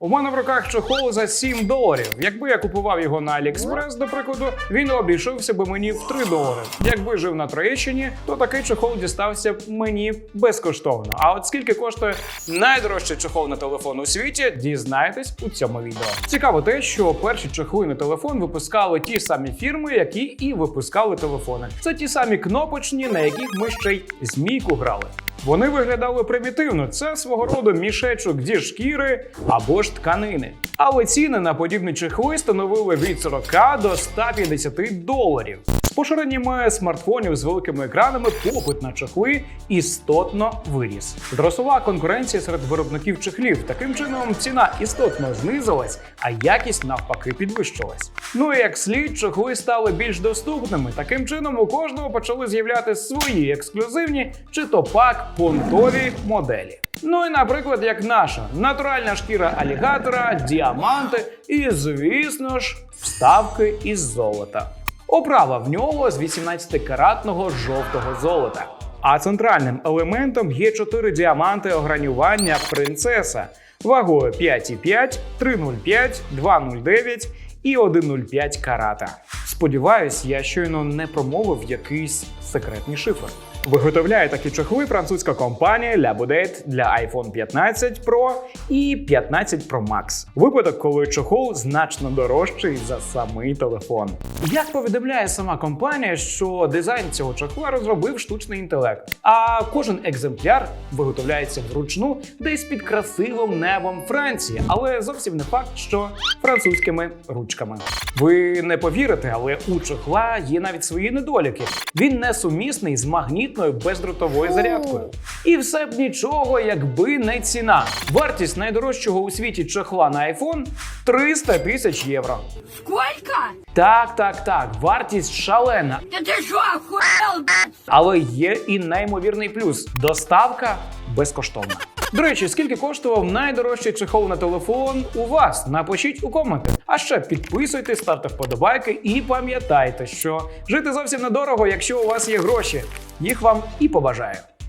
У мене в руках чохол за 7 доларів. Якби я купував його на AliExpress, до прикладу, він обійшовся би мені в 3 долари. Якби жив на Троєщині, то такий чохол дістався б мені безкоштовно. А от скільки коштує найдорожчий чохол на телефон у світі, дізнаєтесь у цьому відео. Цікаво те, що перші чохли на телефон випускали ті самі фірми, які і випускали телефони. Це ті самі кнопочні, на яких ми ще й змійку грали. Вони виглядали примітивно. Це свого роду мішечок зі шкіри або ж тканини. Але ціни на подібні чехли становили від 40 до 150 доларів. З поширеннями смартфонів з великими екранами попит на чехли істотно виріс. Зросла конкуренція серед виробників чехлів. Таким чином ціна істотно знизилась, а якість навпаки підвищилась. Ну і як слід, чохли стали більш доступними. Таким чином у кожного почали з'являтися свої ексклюзивні чи то пак понтові моделі. Ну і, наприклад, як наша натуральна шкіра алігатора, діаманти і, звісно ж, вставки із золота. Оправа в нього з 18-каратного жовтого золота. А центральним елементом є 4 діаманти огранювання принцеса вагою 5,5, 3,05, 2,09 і 1,05 карата. Сподіваюсь, я щойно не промовив якийсь секретний шифр. Виготовляє такі чохли французька компанія La Boudet для iPhone 15 Pro і 15 Pro Max. Випадок, коли чохол значно дорожчий за самий телефон. Як повідомляє сама компанія, що дизайн цього чохла розробив штучний інтелект, а кожен екземпляр виготовляється вручну десь під красивим небом Франції, але зовсім не факт, що французькими ручками. Ви не повірите, але у чохла є навіть свої недоліки. Він не сумісний з магнітною бездротовою зарядкою. І все б нічого, якби не ціна. Вартість найдорожчого у світі чохла на iPhone 300 тисяч євро. Сколько? Так, так, так, вартість шалена. Ты что, охуел, блядь? Але є і неймовірний плюс: доставка безкоштовна. До речі, скільки коштував найдорожчий чехол на телефон у вас? Напишіть у коменти. А ще підписуйтесь, ставте вподобайки і пам'ятайте, що жити зовсім недорого, якщо у вас є гроші. Їх вам і побажаю.